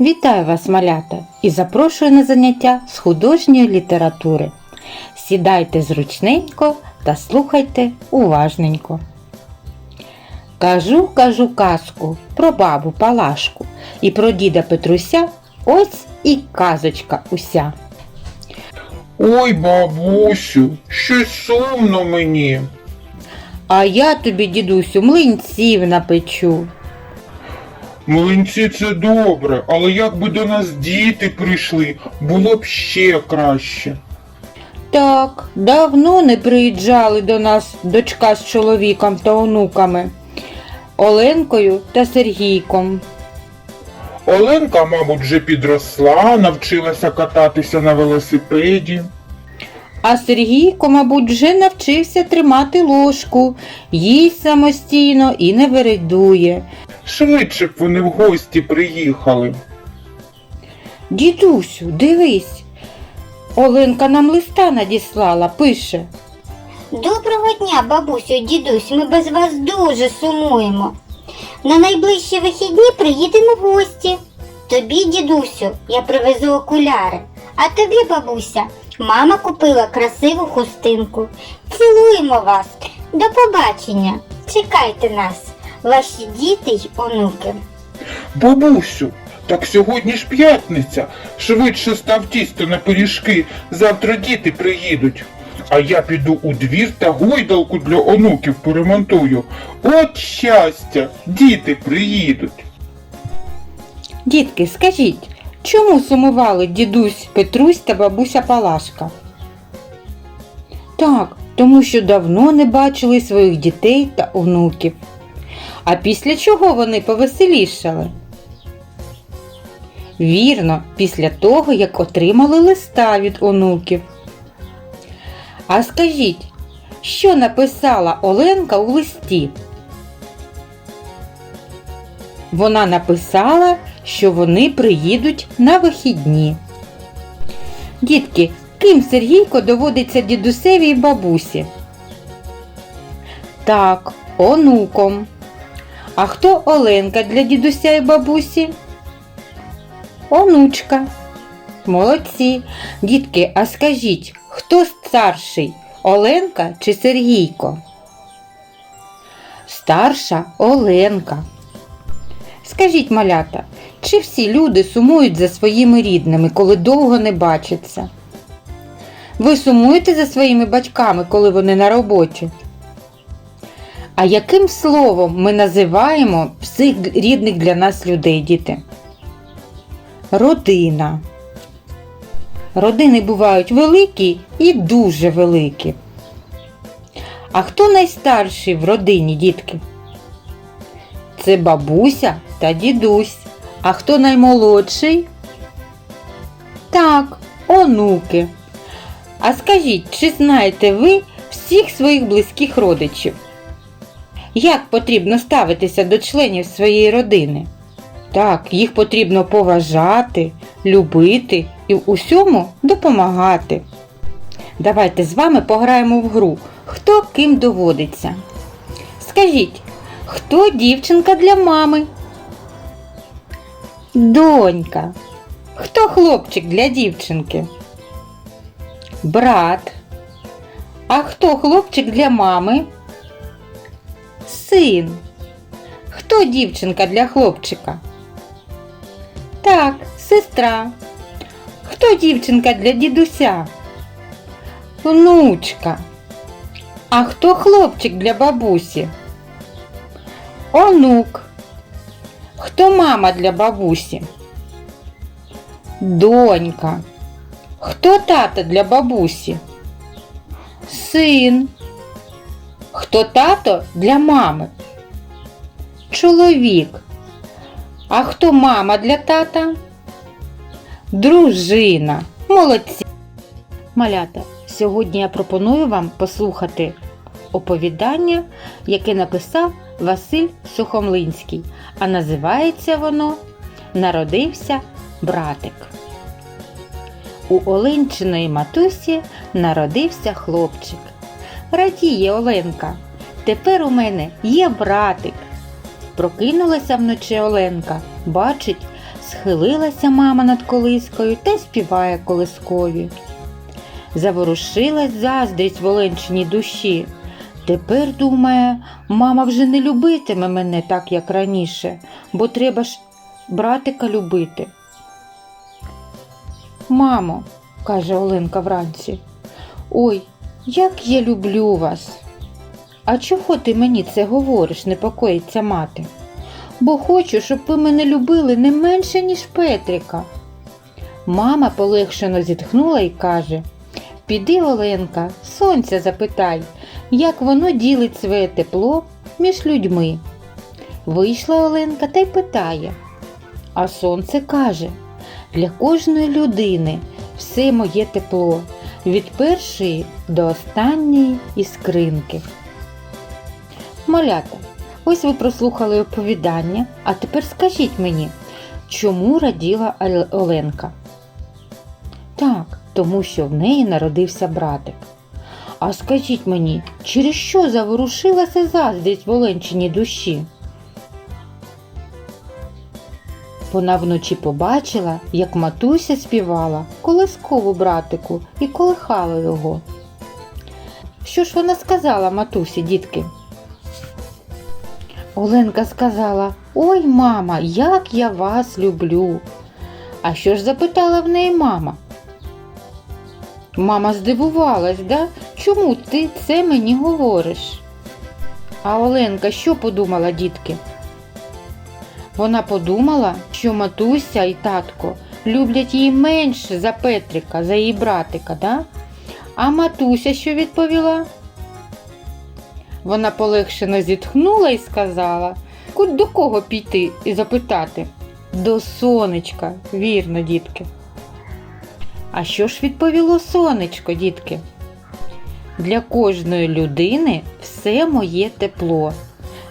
Вітаю вас, малята, і запрошую на заняття з художньої літератури. Сідайте зручненько та слухайте уважненько. Кажу, кажу казку про бабу Палашку і про діда Петруся. Ось і казочка уся. Ой, бабусю, щось сумно мені. А я тобі, дідусю, млинців напечу. Млинці це добре, але якби до нас діти прийшли, було б ще краще. Так, давно не приїжджали до нас дочка з чоловіком та онуками, Оленкою та Сергійком. Оленка, мабуть, вже підросла, навчилася кататися на велосипеді. А Сергійко, мабуть, вже навчився тримати ложку, їсть самостійно і не вередує. Швидше б вони в гості приїхали. Дідусю, дивись. Оленка нам листа надіслала, пише. Доброго дня, бабусю, дідусь, ми без вас дуже сумуємо. На найближчі вихідні приїдемо в гості. Тобі, дідусю, я привезу окуляри, а тобі, бабуся, мама купила красиву хустинку. Цілуємо вас. До побачення. Чекайте нас, ваші діти й онуки. Бабусю, так сьогодні ж п'ятниця. Швидше став тісто на пиріжки, завтра діти приїдуть. А я піду у двір та гойдалку для онуків поремонтую. От щастя, діти приїдуть. Дітки, скажіть, чому сумували дідусь Петрусь та бабуся Палашка? Так, тому що давно не бачили своїх дітей та онуків. А після чого вони повеселішали? Вірно, після того, як отримали листа від онуків. А скажіть, що написала Оленка у листі? Вона написала, що вони приїдуть на вихідні. Дітки, ким Сергійко доводиться дідусеві й бабусі? Так, онуком. А хто Оленка для дідуся і бабусі? Онучка. Молодці. Дітки, а скажіть, хто старший? Оленка чи Сергійко? Старша Оленка. Скажіть, малята, чи всі люди сумують за своїми рідними, коли довго не бачаться? Ви сумуєте за своїми батьками, коли вони на роботі? А яким словом ми називаємо всіх рідних для нас людей, діти? Родина. Родини бувають великі і дуже великі. А хто найстарший в родині, дітки? Це бабуся та дідусь. А хто наймолодший? Так, онуки. А скажіть, чи знаєте ви всіх своїх близьких родичів? Як потрібно ставитися до членів своєї родини? Так, їх потрібно поважати, любити і в усьому допомагати. Давайте з вами пограємо в гру. Хто ким доводиться? Скажіть, хто дівчинка для мами? Донька. Хто хлопчик для дівчинки? Брат. А хто хлопчик для мами? Син. Хто дівчинка для хлопчика? Так, сестра. Хто дівчинка для дідуся? Внучка. А хто хлопчик для бабусі? Онук. Хто мама для бабусі? Донька. Хто тато для бабусі? Син. Хто тато для мами? Чоловік. А хто мама для тата? Дружина. Молодці. Малята, сьогодні я пропоную вам послухати оповідання, яке написав Василь Сухомлинський, а називається воно Народився братик. У Оленчиної матусі народився хлопчик. Радіє Оленка. Тепер у мене є братик. Прокинулася вночі Оленка, бачить, Схилилася мама над колискою та співає колискові. Заворушилась заздрість в Оленчиній душі. Тепер, думає, мама вже не любитиме мене так, як раніше, бо треба ж братика любити. Мамо, каже Оленка вранці, ой, як я люблю вас. А чого ти мені це говориш, непокоїться мати? Бо хочу, щоб ви мене любили не менше, ніж Петрика. Мама полегшено зітхнула і каже Піди, Оленка, сонця запитай, як воно ділить своє тепло між людьми. Вийшла Оленка та й питає. А сонце каже для кожної людини все моє тепло, від першої до останньої іскринки. Малята, ось ви прослухали оповідання, а тепер скажіть мені, чому раділа Оленка? Так, тому що в неї народився братик. А скажіть мені, через що заворушилася заздрість в Оленчиній душі? Вона вночі побачила, як матуся співала колискову братику і колихала його. Що ж вона сказала матусі, дітки? Оленка сказала: Ой, мама, як я вас люблю. А що ж запитала в неї мама? Мама здивувалась, да? Чому ти це мені говориш? А Оленка що подумала, дітки? Вона подумала, що матуся і татко люблять її менше за Петрика, за її братика, да? А матуся що відповіла? Вона полегшено зітхнула і сказала, «Ку- до кого піти і запитати? До сонечка, вірно, дітки. А що ж відповіло сонечко, дітки? Для кожної людини все моє тепло,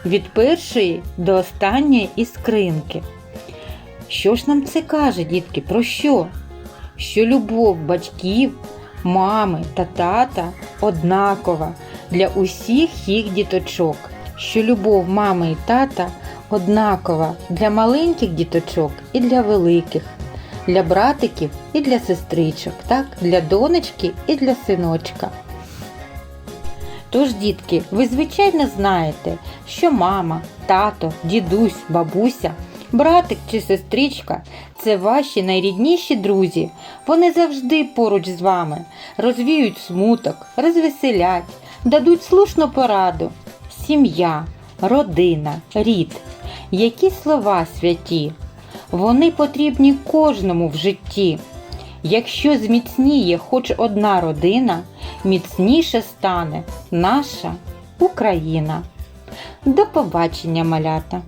від першої до останньої іскринки. Що ж нам це каже, дітки, про що? Що любов батьків, мами та тата однакова для усіх їх діточок, що любов мами і тата однакова для маленьких діточок і для великих, для братиків і для сестричок, так, для донечки і для синочка. Тож, дітки, ви звичайно знаєте, що мама, тато, дідусь, бабуся, братик чи сестричка це ваші найрідніші друзі. Вони завжди поруч з вами, розвіють смуток, розвеселять, дадуть слушну пораду. Сім'я, родина, рід. Які слова святі. Вони потрібні кожному в житті. Якщо зміцніє хоч одна родина, міцніше стане наша Україна. До побачення, малята!